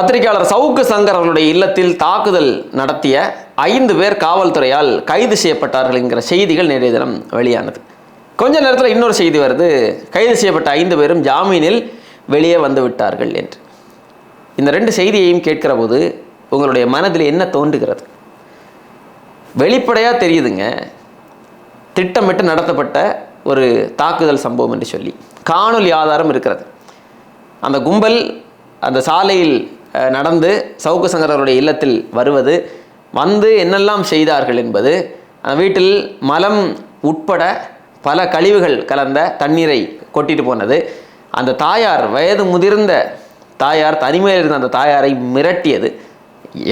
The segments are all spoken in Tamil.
பத்திரிகையாளர் சவுக்கு சங்கர் அவர்களுடைய இல்லத்தில் தாக்குதல் நடத்திய ஐந்து பேர் காவல்துறையால் கைது செய்யப்பட்டார்கள் என்கிற செய்திகள் நேற்றைய தினம் வெளியானது. கொஞ்ச நேரத்தில் இன்னொரு செய்தி வருது. கைது செய்யப்பட்ட ஐந்து பேரும் ஜாமீனில் வெளியே வந்து விட்டார்கள் என்று. இந்த ரெண்டு செய்தியையும் கேட்கிற போது உங்களுடைய மனதில் என்ன தோன்றுகிறது? வெளிப்படையாக தெரியுதுங்க. திட்டமிட்டு நடத்தப்பட்ட ஒரு தாக்குதல் சம்பவம் என்று சொல்லி. காணொலி ஆதாரம் இருக்கிறது. அந்த கும்பல் அந்த சாலையில் நடந்து சவுக்கு சங்கரருடைய இல்லத்தில் வருவது வந்து என்னெல்லாம் செய்தார்கள் என்பது வீட்டில் மலம் உட்பட பல கழிவுகள் கலந்த தண்ணீரை கொட்டிட்டு போனது. அந்த தாயார் வயது முதிர்ந்த தாயார் தனிமையில் இருந்த அந்த தாயாரை மிரட்டியது.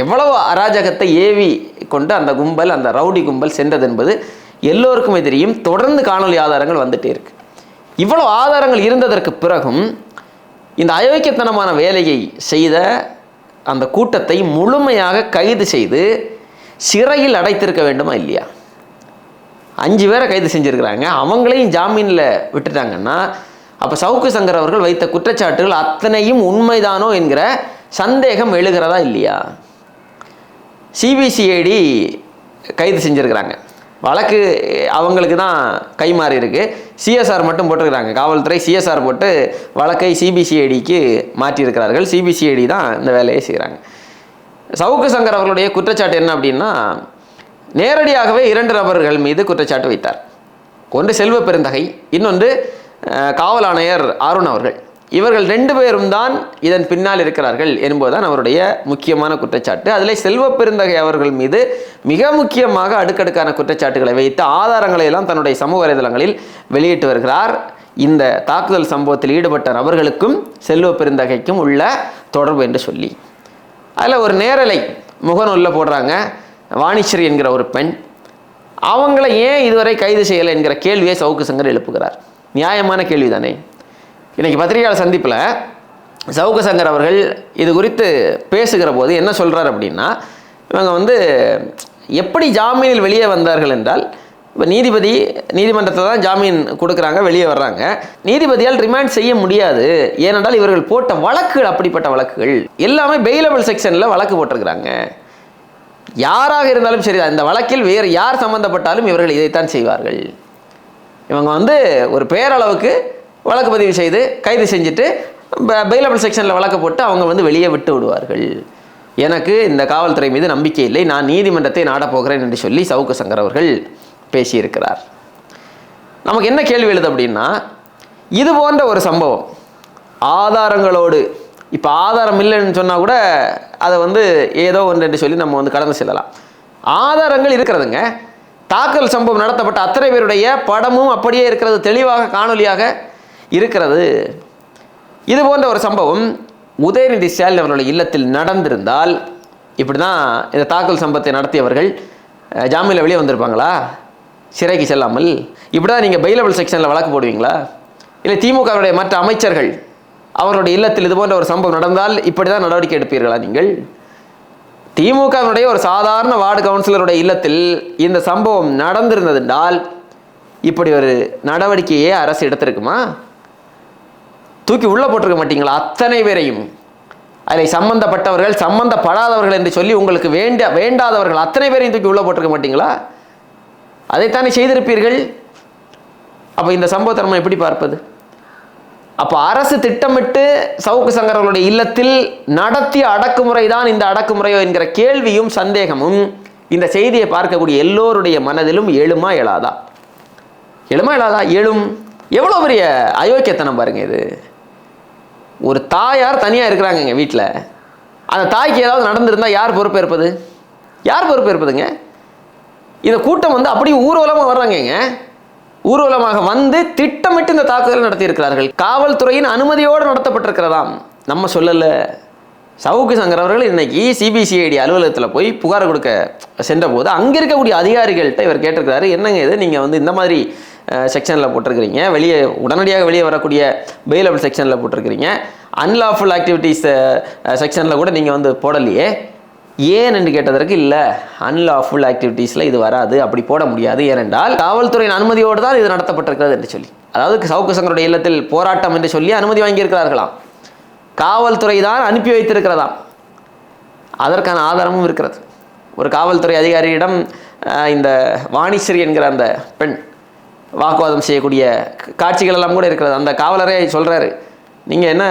எவ்வளவு அராஜகத்தை ஏவி கொண்டு அந்த கும்பல் அந்த ரவுடி கும்பல் சென்றது என்பது எல்லோருக்குமே தெரியும். தொடர்ந்து காணொலி ஆதாரங்கள் வந்துட்டே இருக்கு. இவ்வளவு ஆதாரங்கள் இருந்ததற்கு பிறகும் இந்த அயோக்கியத்தனமான வேலையை செய்த அந்த கூட்டத்தை முழுமையாக கைது செய்து சிறையில் அடைத்திருக்க வேண்டுமா இல்லையா? அஞ்சு பேரை கைது செஞ்சுருக்கிறாங்க. அவங்களையும் ஜாமீனில் விட்டுட்டாங்கன்னா அப்போ சவுக்கு சங்கர் அவர்கள் வைத்த குற்றச்சாட்டுகள் அத்தனையும் உண்மைதானோ என்கிற சந்தேகம் எழுகிறதா இல்லையா? சிபிசிஐடி கைது செஞ்சுருக்கிறாங்க. வழக்கு அவங்களுக்கு தான் கை மாறி இருக்கு. சிஎஸ்ஆர் மட்டும் போட்டிருக்கிறாங்க. காவல்துறை சிஎஸ்ஆர் போட்டு வழக்கை சிபிசிஐடிக்கு மாற்றியிருக்கிறார்கள். சிபிசிஐடி தான் இந்த வேலையை செய்கிறாங்க. சவுக்கு சங்கர் அவர்களுடைய குற்றச்சாட்டு என்ன அப்படின்னா நேரடியாகவே இரண்டு நபர்கள் மீது குற்றச்சாட்டு வைத்தார். ஒன்று செல்வ பெருந்தகை இன்னொன்று காவல் ஆணையர் அருண் அவர்கள். இவர்கள் ரெண்டு பேரும் தான் இதன் பின்னால் இருக்கிறார்கள் என்பதுதான் அவருடைய முக்கியமான குற்றச்சாட்டு. அதில் செல்வ பெருந்தகை அவர்கள் மீது மிக முக்கியமாக அடுக்கடுக்கான குற்றச்சாட்டுகளை வைத்து ஆதாரங்களை எல்லாம் தன்னுடைய சமூக வலைதளங்களில் வெளியிட்டு வருகிறார். இந்த தாக்குதல் சம்பவத்தில் ஈடுபட்ட நபர்களுக்கும் செல்வ பெருந்தகைக்கும் உள்ள தொடர்பு என்று சொல்லி. அதில் ஒரு நேரலை முகநூலில் போடுறாங்க. வாணிஸ்ரீ என்கிற ஒரு பெண். அவங்கள ஏன் இதுவரை கைது செய்யலை என்கிற கேள்வியை சவுக்கு சங்கர் எழுப்புகிறார். நியாயமான கேள்வி தானே இன்றைக்கி பத்திரிகையாளர் சந்திப்பில் சவுகசங்கர் சங்கர் அவர்கள் இது குறித்து பேசுகிற போது என்ன சொல்கிறார் அப்படின்னா இவங்க வந்து எப்படி ஜாமீனில் வெளியே வந்தார்கள் என்றால் இப்போ நீதிபதி நீதிமன்றத்தில் தான் ஜாமீன் கொடுக்குறாங்க வெளியே வர்றாங்க. நீதிபதியால் ரிமாண்ட் செய்ய முடியாது. ஏனென்றால் இவர்கள் போட்ட வழக்குகள் அப்படிப்பட்ட வழக்குகள் எல்லாமே பெயிலபிள் செக்ஷனில் வழக்கு போட்டிருக்கிறாங்க. யாராக இருந்தாலும் சரி இந்த வழக்கில் வேறு யார் சம்மந்தப்பட்டாலும் இவர்கள் இதைத்தான் செய்வார்கள். இவங்க வந்து ஒரு பேரளவுக்கு வழக்கு பதிவு செய்து கைது செஞ்சுட்டு பெயிலபிள் செக்ஷனில் வழக்கு போட்டு அவங்க வந்து வெளியே விட்டு விடுவார்கள். எனக்கு இந்த காவல்துறை மீது நம்பிக்கை இல்லை. நான் நீதிமன்றத்தை நாடப்போகிறேன் என்று சொல்லி சவுக்கு சங்கர் அவர்கள் பேசியிருக்கிறார். நமக்கு என்ன கேள்வி எழுது அப்படின்னா இது போன்ற ஒரு சம்பவம் ஆதாரங்களோடு இப்போ ஆதாரம் இல்லைன்னு சொன்னால் கூட அதை வந்து ஏதோ ஒன்று என்று சொல்லி நம்ம வந்து கடந்து செல்லலாம். ஆதாரங்கள் இருக்கிறதுங்க. தாக்கல் சம்பவம் நடத்தப்பட்ட அத்தனை பேருடைய படமும் அப்படியே இருக்கிறது தெளிவாக காணொலியாக இருக்கிறது. இது போன்ற ஒரு சம்பவம் உதயநிதி ஸ்டாலின் அவர்களுடைய இல்லத்தில் நடந்திருந்தால் இப்படி தான் இந்த தாக்கல் சம்பவத்தை நடத்தியவர்கள் ஜாமீனில் வெளியே வந்திருப்பாங்களா? சிறைக்கு செல்லாமல். இப்படி தான் நீங்கள் பெயிலபிள் செக்ஷனில் வழக்கு போடுவீங்களா? இல்லை திமுகவுடைய மற்ற அமைச்சர்கள் அவருடைய இல்லத்தில் இது போன்ற ஒரு சம்பவம் நடந்தால் இப்படி தான் நடவடிக்கை எடுப்பீர்களா நீங்கள்? திமுகவினுடைய ஒரு சாதாரண வார்டு கவுன்சிலருடைய இல்லத்தில் இந்த சம்பவம் நடந்திருந்ததென்றால் இப்படி ஒரு நடவடிக்கையே அரசு எடுத்திருக்குமா? தூக்கி உள்ள போட்டிருக்க மாட்டீங்களா? அத்தனை பேரையும். அதில் சம்பந்தப்பட்டவர்கள் சம்பந்தப்படாதவர்கள் என்று சொல்லி உங்களுக்கு வேண்ட வேண்டாதவர்கள் அத்தனை பேரையும் தூக்கி உள்ள போட்டிருக்க மாட்டீங்களா? அதைத்தானே செய்திருப்பீர்கள்? அப்போ இந்த சம்பவத்தை நம்ம எப்படி பார்ப்பது? அப்போ அரசு திட்டமிட்டு சவுக்கு சங்கரர்களுடைய இல்லத்தில் நடத்திய அடக்குமுறை தான் இந்த அடக்குமுறையோ என்கிற கேள்வியும் சந்தேகமும் இந்த செய்தியை பார்க்கக்கூடிய எல்லோருடைய மனதிலும் எழுமா எழாதா? எழுமா எழாதா? எழும். எவ்வளோ பெரிய அயோக்கியத்தனம் பாருங்க இது. ஒரு தாயார் தனியாக இருக்கிறாங்க எங்கள் வீட்டில் அந்த தாய்க்கு ஏதாவது நடந்திருந்தால் யார் பொறுப்பேற்பது? யார் பொறுப்பேற்பதுங்க? இந்த கூட்டம் வந்து அப்படியே ஊர்வலமாக வர்றாங்கங்க ஊர்வலமாக வந்து திட்டமிட்டு இந்த தாக்குதலை நடத்தியிருக்கிறார்கள். காவல்துறையின் அனுமதியோடு நடத்தப்பட்டிருக்கிறதாம். நம்ம சொல்லலை. சவுக்கு சங்கர் அவர்கள் இன்னைக்கு சிபிசிஐடி அலுவலகத்தில் போய் புகார் கொடுக்க சென்றபோது அங்கே இருக்கக்கூடிய அதிகாரிகள்கிட்ட இவர் கேட்டிருக்கிறாரு என்னங்க இது? நீங்கள் வந்து இந்த மாதிரி செக்ஷனில் போட்டிருக்கிறீங்க. வெளியே உடனடியாக வெளியே வரக்கூடிய பெயிலபிள் செக்ஷனில் போட்டிருக்கிறீங்க. அன்லாஃபுல் ஆக்டிவிட்டீஸ் செக்ஷனில் கூட நீங்கள் வந்து போடலையே. ஏன் என்று கேட்டதற்கு இல்லை அன்லாஃபுல் ஆக்டிவிட்டீஸில் இது வராது அப்படி போட முடியாது. ஏனென்றால் காவல்துறையின் அனுமதியோடு தான் இது நடத்தப்பட்டிருக்கிறது என்று சொல்லி. அதாவது சவுக்கு சங்கருடைய இல்லத்தில் போராட்டம் என்று சொல்லி அனுமதி வாங்கியிருக்கிறார்களாம். காவல்துறை தான் அனுப்பி வைத்திருக்கிறதாம். அதற்கான ஆதாரமும் இருக்கிறது. ஒரு காவல்துறை அதிகாரியிடம் இந்த வாணிஸ்ரீ என்கிற அந்த பெண் வாக்குவாதம் செய்யக்கூடிய காட்சிகள் எல்லாம் கூட இருக்கிறது. அந்த காவலரே சொல்கிறாரு நீங்கள் என்ன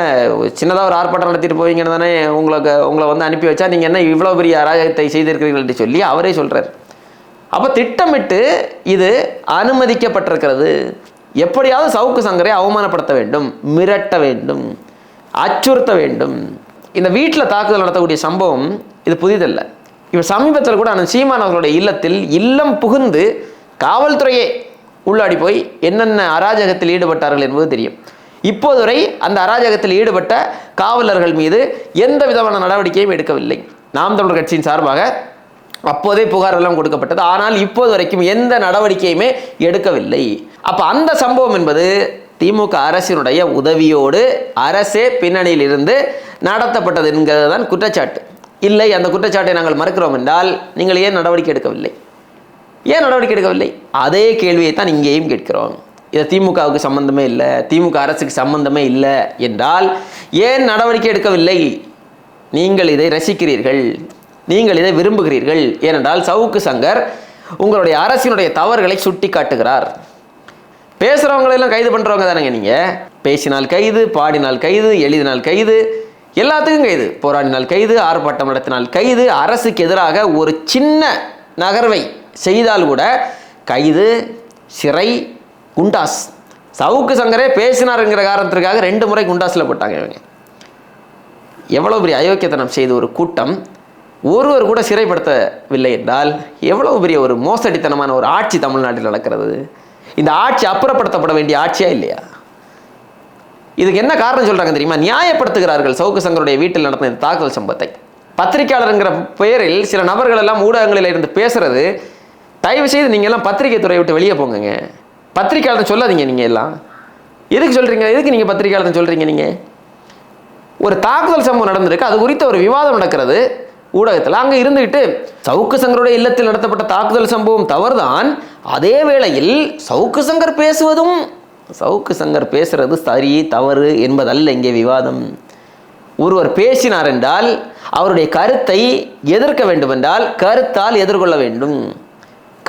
சின்னதாக ஒரு ஆர்ப்பாட்டம் நடத்திட்டு போவீங்கன்னு தானே உங்களுக்கு உங்களை வந்து அனுப்பி வச்சா நீங்கள் என்ன இவ்வளோ பெரிய அராஜகத்தை செய்திருக்கிறீர்கள் என்று சொல்லி அவரே சொல்கிறார் அப்போ திட்டமிட்டு இது அனுமதிக்கப்பட்டிருக்கிறது. எப்படியாவது சவுக்கு சங்கரை அவமானப்படுத்த வேண்டும் மிரட்ட வேண்டும் அச்சுறுத்த வேண்டும். இந்த வீட்டில் தாக்குதல் நடத்தக்கூடிய சம்பவம் இது புதிதல்ல. இப்போ சமீபத்தில் கூட அந்த சீமான் அவர்களுடைய இல்லத்தில் இல்லம் புகுந்து காவல்துறையே உள்ளாடி போய் என்னென்ன அராஜகத்தில் ஈடுபட்டார்கள் என்பது தெரியும். இப்போது வரை அந்த அராஜகத்தில் ஈடுபட்ட காவலர்கள் மீது எந்த விதமான நடவடிக்கையும் எடுக்கவில்லை. நாம் தமிழர் கட்சியின் சார்பாக அப்போதே புகார் எல்லாம் கொடுக்கப்பட்டது. ஆனால் இப்போது வரைக்கும் எந்த நடவடிக்கையுமே எடுக்கவில்லை. அப்ப அந்த சம்பவம் என்பது திமுக அரசினுடைய உதவியோடு அரசே பின்னணியில் இருந்து நடத்தப்பட்டது என்கிறது தான் குற்றச்சாட்டு. இல்லை அந்த குற்றச்சாட்டை நாங்கள் மறுக்கிறோம் என்றால் நீங்கள் ஏன் நடவடிக்கை எடுக்கவில்லை? ஏன் நடவடிக்கை எடுக்கவில்லை? அதே கேள்வியை தான் இங்கேயும் கேட்கிறோம். இது திமுகவுக்கு சம்பந்தமே இல்லை திமுக அரசுக்கு சம்பந்தமே இல்லை என்றால் ஏன் நடவடிக்கை எடுக்கவில்லை? நீங்கள் இதை ரசிக்கிறீர்கள் நீங்கள் இதை விரும்புகிறீர்கள் ஏனென்றால் சவுக்கு சங்கர் உங்களுடைய அரசினுடைய தவறுகளை சுட்டி காட்டுகிறார் பேசுகிறவங்களெல்லாம் கைது பண்ணுறவங்க தானேங்க நீங்கள் பேசினால் கைது பாடினால் கைது எழுதினால் கைது எல்லாத்துக்கும் கைது. போராடினால் கைது ஆர்ப்பாட்டம் நடத்தினால் கைது அரசுக்கு எதிராக ஒரு சின்ன நகர்வை செய்தால் கூட கைது சிறை குண்டாஸ். சவுக்கு சங்கரே பேசினாருங்கிற காரணத்திற்காக ரெண்டு முறை குண்டாஸில் போட்டாங்க இவங்க. எவ்வளோ பெரிய அயோக்கியத்தனம் செய்த ஒரு கூட்டம். ஒருவர் கூட சிறைப்படுத்தவில்லை என்றால் எவ்வளவு பெரிய ஒரு மோசடித்தனமான ஒரு ஆட்சி தமிழ்நாட்டில் நடக்கிறது? இந்த ஆட்சி அப்புறப்படுத்தப்பட வேண்டிய ஆட்சியா இல்லையா? இதுக்கு என்ன காரணம் சொல்கிறாங்க தெரியுமா? நியாயப்படுத்துகிறார்கள் சவுக்கு சங்கருடைய வீட்டில் நடந்த இந்த தாக்குதல் சம்பவத்தை. பத்திரிகையாளருங்கிற பெயரில் சில நபர்கள் எல்லாம் ஊடகங்களில் இருந்து பேசுறது தயவு செய்து நீங்கள் எல்லாம் பத்திரிகை துறையை விட்டு வெளியே போங்கங்க. பத்திரிகையாளர் சொல்லாதீங்க நீங்கள் எல்லாம். எதுக்கு சொல்கிறீங்க எதுக்கு நீங்கள் பத்திரிகையாளர் சொல்கிறீங்க நீங்கள் ஒரு தாக்குதல் சம்பவம் நடந்திருக்கு. அது குறித்த ஒரு விவாதம் நடக்கிறது. ஊடகத்தில் அங்கே இருந்துக்கிட்டு சவுக்கு சங்கருடைய இல்லத்தில் நடத்தப்பட்ட தாக்குதல் சம்பவம் தவறுதான். அதே வேளையில் சவுக்கு சங்கர் பேசுவதும் சவுக்கு சங்கர் பேசுறது சரி தவறு என்பதல்ல இங்கே விவாதம். ஒருவர் பேசினார் என்றால் அவருடைய கருத்தை எதிர்க்க வேண்டுமென்றால் கருத்தால் எதிர்கொள்ள வேண்டும்.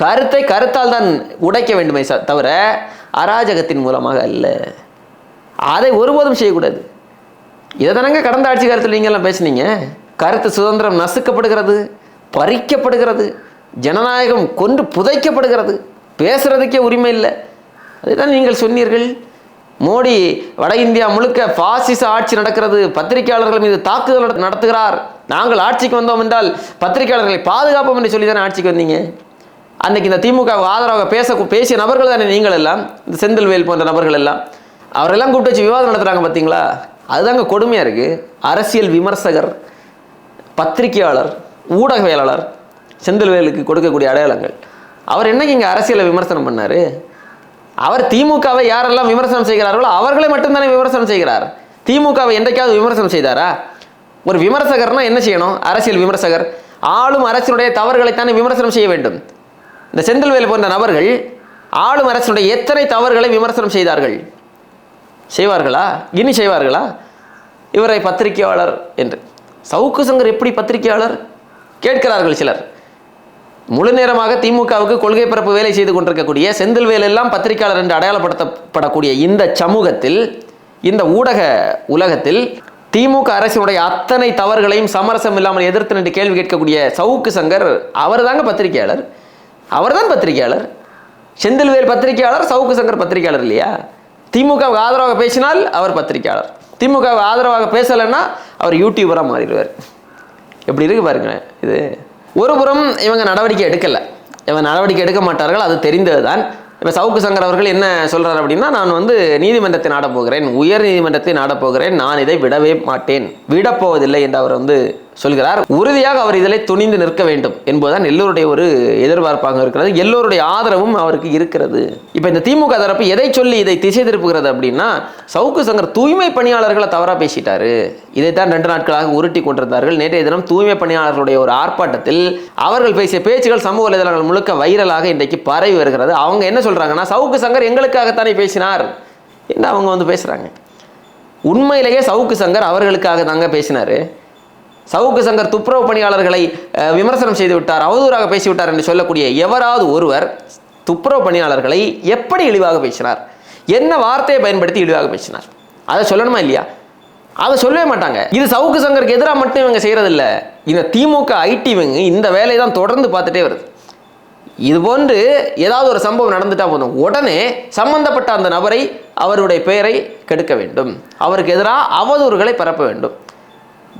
கருத்தை கருத்தால் தான் உடைக்க வேண்டுமே தவிர அராஜகத்தின் மூலமாக அல்ல. அதை ஒருபோதும் செய்யக்கூடாது. இதை தானங்க கடந்த ஆட்சி காலத்தில் நீங்கள்லாம் பேசுனீங்க? கருத்து சுதந்திரம் நசுக்கப்படுகிறது பறிக்கப்படுகிறது ஜனநாயகம் கொண்டு புதைக்கப்படுகிறது பேசுறதுக்கே உரிமை இல்லை. அதுதான் நீங்கள் சொன்னீர்கள். மோடி வட இந்தியா முழுக்க பாசிச ஆட்சி நடக்கிறது பத்திரிகையாளர்கள் மீது தாக்குதல் நடத்துகிறார். நாங்கள் ஆட்சிக்கு வந்தோம் என்றால் பத்திரிகையாளர்களை பாதுகாப்போம் என்று சொல்லி தானே ஆட்சிக்கு வந்தீங்க? அன்றைக்கி இந்த திமுக ஆதரவாக பேச பேசிய நபர்கள் தானே நீங்கள் எல்லாம் இந்த செந்தில்வேல் போன்ற நபர்கள் எல்லாம் அவரெல்லாம் கூப்பிட்டு வச்சு விவாதம் நடத்துகிறாங்க பார்த்தீங்களா அதுதாங்க கொடுமையாக இருக்குது அரசியல் விமர்சகர் பத்திரிகையாளர் ஊடகவியலாளர் செந்தில்வேலுக்கு கொடுக்கக்கூடிய அடையாளங்கள். அவர் என்னைக்கு இங்கே அரசியலை விமர்சனம் பண்ணாரு? அவர் திமுகவை யாரெல்லாம் விமர்சனம் செய்கிறார்களோ அவர்களை மட்டும்தானே விமர்சனம் செய்கிறார். திமுகவை என்றைக்காவது விமர்சனம் செய்தாரா? ஒரு விமர்சகர்னா என்ன செய்யணும்? அரசியல் விமர்சகர். ஆளும் அரசினுடைய தவறுகளைத்தானே விமர்சனம் செய்ய வேண்டும். இந்த செந்தில்வேல் போன்ற நபர்கள் ஆளும் அரசினுடைய எத்தனை தவறுகளை விமர்சனம் செய்தார்கள்? செய்வார்களா? இனி செய்வார்களா? இவரை பத்திரிகையாளர் என்று. சவுக்கு சங்கர் எப்படி பத்திரிகையாளர்? கேட்கிறார்கள் சிலர். முழு நேரமாக திமுகவுக்கு கொள்கை பரப்பு வேலை செய்து கொண்டிருக்கக்கூடிய செந்தில்வேல் எல்லாம் பத்திரிகையாளர் என்று அடையாளப்படுத்தப்படக்கூடிய இந்த சமூகத்தில் இந்த ஊடக உலகத்தில் திமுக அரசினுடைய அத்தனை தவறுகளையும் சமரசம் இல்லாமல் எதிர்த்து நின்று கேள்வி கேட்கக்கூடிய சவுக்கு சங்கர் அவர் தாங்க பத்திரிகையாளர். அவர்தான் பத்திரிகையாளர். செந்தில்வேல் பத்திரிகையாளர் சவுக்கு சங்கர் பத்திரிகையாளர் இல்லையா? திமுகவுக்கு ஆதரவாக பேசினால் அவர் பத்திரிகையாளர். திமுகவுக்கு ஆதரவாக பேசலைன்னா அவர் யூடியூபராக மாறிடுவார். எப்படி இருக்கு பாருங்களேன் இது. ஒரு புறம் இவங்க நடவடிக்கை எடுக்கலை. இவங்க நடவடிக்கை எடுக்க மாட்டார்கள் அது தெரிந்தது தான் இப்போ சவுக்கு சங்கர் அவர்கள் என்ன சொல்கிறார் அப்படின்னா நான் வந்து நீதிமன்றத்தை நாடப் போகிறேன் உயர் நீதிமன்றத்தை நாடப் போகிறேன் நான் இதை விடவே மாட்டேன் விடப்போவதில்லை என்று அவர் வந்து சொல்கிறார் உறுதியாக அவர் இதில் துணிந்து நிற்க வேண்டும் என்பதுதான் எல்லோருடைய ஒரு எதிர்பார்ப்பாக இருக்கிறது எல்லோருடைய ஆதரவும் அவருக்கு இருக்கிறது. இப்போ இந்த திமுக தரப்பு எதை சொல்லி இதை திசை திருப்புகிறது அப்படின்னா சவுக்கு சங்கர் தூய்மை பணியாளர்களை தவறாக பேசிட்டாரு. இதைத்தான் ரெண்டு நாட்களாக உருட்டி கொண்டிருந்தார்கள். நேற்றைய தினம் தூய்மை பணியாளர்களுடைய ஒரு ஆர்ப்பாட்டத்தில் அவர்கள் பேசிய பேச்சுகள் சமூக வலைதளங்கள் முழுக்க வைரலாக இன்றைக்கு பரவி வருகிறது. அவங்க என்ன சொல்றாங்கன்னா சவுக்கு சங்கர் எங்களுக்காகத்தானே பேசினார் என்று அவங்க வந்து பேசுறாங்க. உண்மையிலேயே சவுக்கு சங்கர் அவர்களுக்காக தாங்க பேசினாரு. சவுக்கு சங்கர் துப்புரவு பணியாளர்களை விமர்சனம் செய்து விட்டார் அவதூறாக பேசிவிட்டார் என்று சொல்லக்கூடிய எவராவது ஒருவர் துப்புரவு பணியாளர்களை எப்படி இழிவாக பேசினார்? என்ன வார்த்தையை பயன்படுத்தி இழிவாக பேசினார்? அதை சொல்லணுமா இல்லையா? அதை சொல்லவே மாட்டாங்க. இது சவுக்கு சங்கருக்கு எதிராக மட்டும் இவங்க செய்கிறதில்ல இந்த திமுக ஐடி இவங்க இந்த வேலையை தான் தொடர்ந்து பார்த்துட்டே வருது. இது போன்று ஏதாவது ஒரு சம்பவம் நடந்துட்டா போதும். உடனே சம்பந்தப்பட்ட அந்த நபரை அவருடைய பெயரை கெடுக்க வேண்டும். அவருக்கு எதிராக அவதூறுகளை பரப்ப வேண்டும்.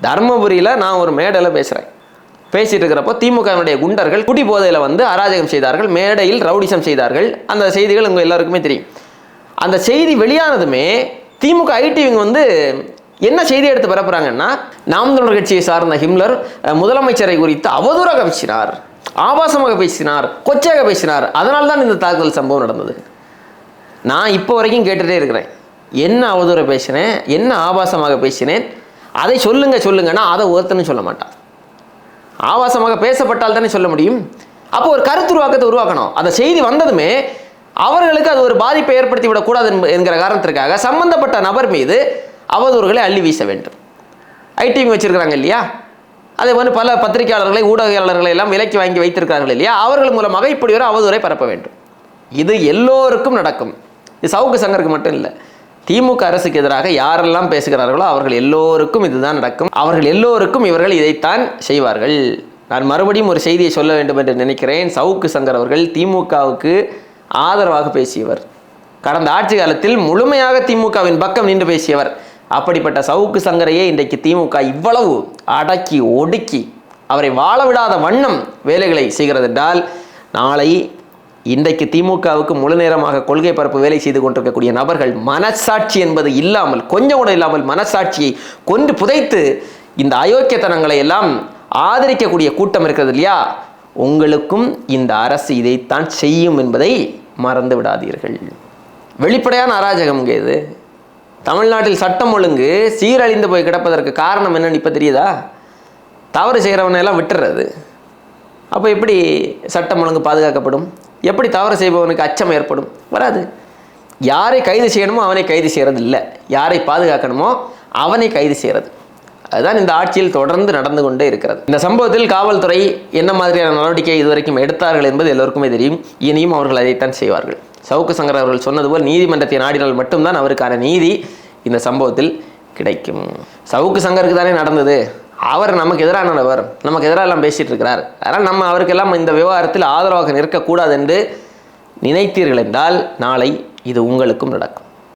தர்மபுரியில் நான் ஒரு மேடையில் பேசுகிறேன் பேசிட்டு இருக்கிறப்போ திமுகவினுடைய குண்டர்கள் குடி போதையில் வந்து அராஜகம் செய்தார்கள் மேடையில் ரவுடிசம் செய்தார்கள். அந்த செய்திகள் உங்கள் எல்லாருக்குமே தெரியும். அந்த செய்தி வெளியானதுமே திமுக ஐடி வந்து என்ன செய்தி எடுத்து பரப்புறாங்கன்னா நாம் தமிழர் கட்சியை சார்ந்த ஹிம்லர் முதலமைச்சரை குறித்து அவதூறாக பேசினார் ஆபாசமாக பேசினார் கொச்சையாக பேசினார். அதனால தான் இந்த தாக்குதல் சம்பவம் நடந்தது. நான் இப்போ வரைக்கும் கேட்டுகிட்டே இருக்கிறேன். என்ன அவதூற பேசினேன் என்ன ஆபாசமாக பேசினேன் அதை சொல்லுங்க சொல்லுங்கன்னா அதை ஒருத்தனும் சொல்ல மாட்டான் ஆபாசமாக பேசப்பட்டால் தானே சொல்ல முடியும்? அப்போ ஒரு கருத்துருவாக்கத்தை உருவாக்கணும். அந்த செய்தி வந்ததுமே அவர்களுக்கு அது ஒரு பாதிப்பை ஏற்படுத்தி விடக்கூடாது என்கிற காரணத்திற்காக சம்பந்தப்பட்ட நபர் மீது அவதூறுகளை அள்ளி வீச வேண்டும். ஐடிவி வச்சிருக்கிறாங்க இல்லையா? அதே மாதிரி பல பத்திரிகையாளர்களை ஊடகவியலாளர்களை எல்லாம் விலைக்கு வாங்கி வைத்திருக்கிறார்கள் இல்லையா? அவர்கள் மூலமாக இப்படி ஒரு அவதூறை பரப்ப வேண்டும். இது எல்லோருக்கும் நடக்கும். இது சவுக்கு சங்கருக்கு மட்டும் இல்லை. திமுக அரசுக்கு எதிராக யாரெல்லாம் பேசுகிறார்களோ அவர்கள் எல்லோருக்கும் இதுதான் நடக்கும். அவர்கள் எல்லோருக்கும் இவர்கள் இதைத்தான் செய்வார்கள். நான் மறுபடியும் ஒரு செய்தியை சொல்ல வேண்டும் என்று நினைக்கிறேன். சவுக்கு சங்கர் அவர்கள் திமுகவுக்கு ஆதரவாக பேசியவர். கடந்த ஆட்சி காலத்தில் முழுமையாக திமுகவின் பக்கம் நின்று பேசியவர். அப்படிப்பட்ட சவுக்கு சங்கரையே இன்றைக்கு திமுக இவ்வளவு அடக்கி ஒடுக்கி அவரை வாழ விடாத வண்ணம் வேலைகளை செய்கிறது என்றால் நாளை இன்றைக்கு திமுகவுக்கு முழு நேரமாக கொள்கை பரப்பு வேலை செய்து கொண்டிருக்கக்கூடிய நபர்கள் மனசாட்சி என்பது இல்லாமல் கொஞ்சம் கூட இல்லாமல் மனசாட்சியை கொண்டு புதைத்து இந்த அயோக்கியத்தனங்களை எல்லாம் ஆதரிக்கக்கூடிய கூட்டம் இருக்கிறது இல்லையா? உங்களுக்கும் இந்த அரசு இதைத்தான் செய்யும் என்பதை மறந்து விடாதீர்கள். வெளிப்படையான அராஜகம் இது. தமிழ்நாட்டில் சட்டம் ஒழுங்கு சீரழிந்து போய் கிடப்பதற்கு காரணம் என்னன்னு இப்போ தெரியுதா? தவறு செய்கிறவனையெல்லாம் விட்டுறது. அப்போ எப்படி சட்டம் ஒழுங்கு பாதுகாக்கப்படும்? எப்படி தவறு செய்பவனுக்கு அச்சம் ஏற்படும்? வராது. யாரை கைது செய்யணுமோ அவனை கைது செய்கிறது இல்லை யாரை பாதுகாக்கணுமோ அவனை கைது செய்கிறது அதுதான் இந்த ஆட்சியில் தொடர்ந்து நடந்து கொண்டே இருக்கிறது. இந்த சம்பவத்தில் காவல்துறை என்ன மாதிரியான நடவடிக்கை இதுவரைக்கும் எடுத்தார்கள் என்பது எல்லோருக்குமே தெரியும். இனியும் அவர்கள் அதைத்தான் செய்வார்கள். சவுக்கு சங்கர் அவர்கள் சொன்னது போல் நீதிமன்றத்தை நாடினால் மட்டும்தான் அவருக்கான நீதி இந்த சம்பவத்தில் கிடைக்கும். சவுக்கு சங்கருக்கு தானே நடந்தது? அவர் நமக்கு எதிரானவர் நமக்கு எதிராக எல்லாம் பேசிட்டு இருக்கிறார். அதனால் நம்ம அவருக்கெல்லாம் இந்த விவகாரத்தில் ஆதரவாக நிற்கக்கூடாது என்று நினைத்தீர்கள் என்றால் நாளை இது உங்களுக்கும் நடக்கும்.